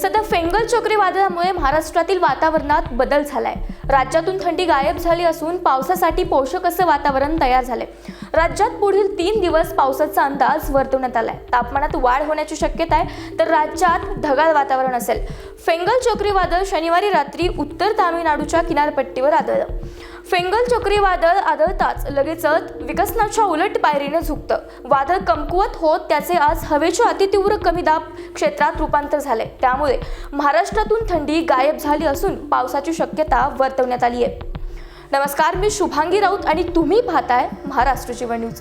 सध्या फेंगल चक्रीवादळामुळे महाराष्ट्रातील वातावरणात बदल झालाय. राज्यातून थंडी गायब झाली असून पावसासाठी पोषक असं वातावरण तयार झाले राज्यात पुढील तीन दिवस पावसाचा अंदाज वर्तवण्यात आलाय. तापमानात वाढ होण्याची शक्यता आहे तर राज्यात ढगाळ वातावरण असेल. फेंगल चक्रीवादळ शनिवारी रात्री उत्तर तामिळनाडूच्या किनारपट्टीवर आदळलं फेंगल चक्रीवादळ आदळताच लगेचच विकसनाच्या उलट पायरीने झुकतं. वादळ कमकुवत होत त्याचे आज हवेच्या अतितीव्र कमी दाब क्षेत्रात रूपांतर झाले त्यामुळे महाराष्ट्रातून थंडी गायब झाली असून पावसाची शक्यता वर्तवण्यात आली आहे नमस्कार मी शुभांगी राऊत आणि तुम्ही पाहताय महाराष्ट्र जीवन न्यूज.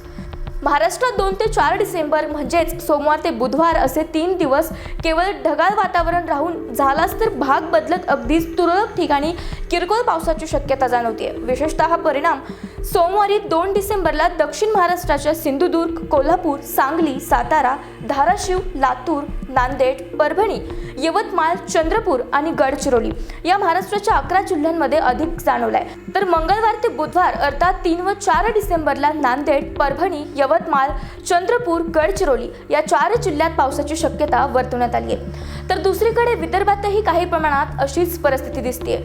महाराष्ट्रात दोन ते चार डिसेंबर म्हणजेच सोमवार ते बुधवार असे तीन दिवस केवळ ढगाळ वातावरण राहून झालाच तर भाग बदलत अगदीच तुरळक ठिकाणी किरकोळ पावसाची शक्यता जाणवते विशेषतः हा परिणाम सोमवारी दोन डिसेंबरला दक्षिण महाराष्ट्राच्या सिंधुदुर्ग कोल्हापूर सांगली सातारा धाराशिव लातूर नांदेड परभणी यवतमाळ चंद्रपूर आणि गडचिरोली या महाराष्ट्राच्या अकरा जिल्ह्यांमध्ये अधिक जाणवलाय. तर मंगळवार ते बुधवार अर्थात तीन व चार डिसेंबरला नांदेड परभणी यवतमाळ चंद्रपूर गडचिरोली या चार जिल्ह्यात पावसाची शक्यता वर्तवण्यात आली आहे तर दुसरीकडे विदर्भातही काही प्रमाणात अशीच परिस्थिती दिसते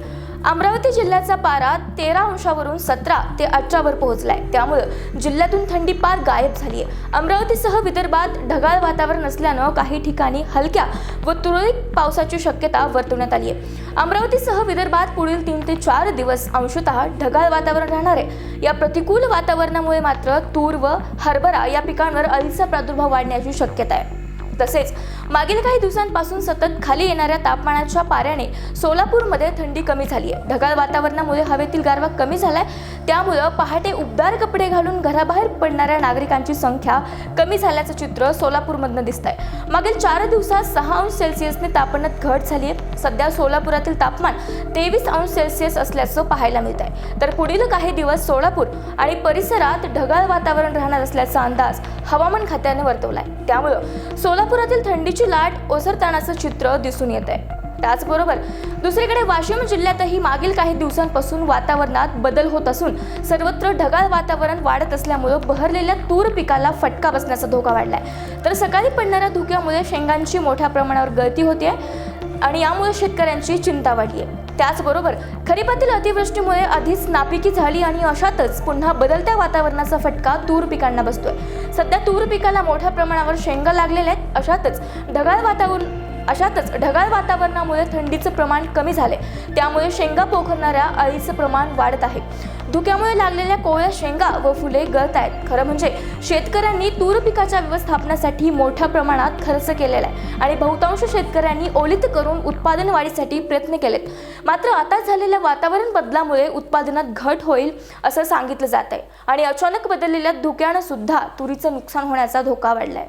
अमरावती जिल्ह्याचा पारा तेरा अंशावरून सतरा ते अठरावर पोहोचलाय. त्यामुळं जिल्ह्यातून थंडी पार गायब झाली आहे अमरावतीसह विदर्भात ढगाळ वातावरण असल्यानं काही ठिकाणी हलक्या व तुरळक पावसाची शक्यता वर्तवण्यात आली आहे अमरावतीसह विदर्भात पुढील तीन ते चार दिवस अंशतः ढगाळ वातावरण राहणार आहे. या प्रतिकूल वातावरणामुळे मात्र तूर व हरभरा या पिकांवर अळीचा प्रादुर्भाव वाढण्याची शक्यता आहे. तसेच मागील काही दिवसांपासून सतत खाली येणाऱ्या तापमानाच्या पाऱ्याने सोलापूरमध्ये थंडी कमी झाली आहे. ढगाळ वातावरणामुळे हवेतील गारवा कमी झालाय. त्यामुळं पहाटे उबदार कपडे घालून घराबाहेर पडणाऱ्या नागरिकांची संख्या कमी झाल्याचं चित्र सोलापूरमधनं दिसत आहे मागील चार दिवसात सहा अंश सेल्सिअसने तापमानात घट झाली आहे. सध्या सोलापुरातील तापमान तेवीस अंश सेल्सिअस असल्याचं पाहायला मिळत आहे तर पुढील काही दिवस सोलापूर आणि परिसरात ढगाळ वातावरण राहणार असल्याचा अंदाज हवामान खात्याने वर्तवलाय. त्यामुळं सोलापुरातील थंडीची लाट ओसरतानाचं चित्र दिसून येत आहे त्याचबरोबर दुसरीकडे वाशिम जिल्ह्यातही मागील काही दिवसांपासून वातावरणात बदल होत असून सर्वत्र ढगाळ वातावरण वाढत असल्यामुळं बहरलेल्या तूर पिकाला फटका बसण्याचा धोका वाढलाय. तर सकाळी पडणाऱ्या धुक्यामुळे शेंगांची मोठ्या प्रमाणावर गळती होते आणि यामुळे शेतकऱ्यांची चिंता वाढली आहे त्याचबरोबर खरीपातील अतिवृष्टीमुळे आधीच नापिकी झाली आणि अशातच पुन्हा बदलत्या वातावरणाचा फटका तूर पिकांना बसतोय. सध्या तूर पिकाला मोठ्या प्रमाणावर शेंगा लागलेल्या आहेत. अशातच ढगाळ वातावरण अशातच ढगाळ वातावरणामुळे थंडीचं प्रमाण कमी झाले त्यामुळे शेंगा पोखरणाऱ्या अळीचं प्रमाण वाढत आहे. धुक्यामुळे लागलेल्या कोवळ्या शेंगा व फुले गळत आहेत. खरं म्हणजे शेतकऱ्यांनी तूर पिकाच्या व्यवस्थापनासाठी मोठ्या प्रमाणात खर्च केलेला आहे आणि बहुतांश शेतकऱ्यांनी ओलित करून उत्पादन वाढीसाठी प्रयत्न केलेत. मात्र आता झालेल्या वातावरण बदलामुळे उत्पादनात घट होईल असं सांगितलं जात आहे. आणि अचानक बदललेल्या धुक्यानं सुद्धा तुरीचं नुकसान होण्याचा धोका वाढलाय.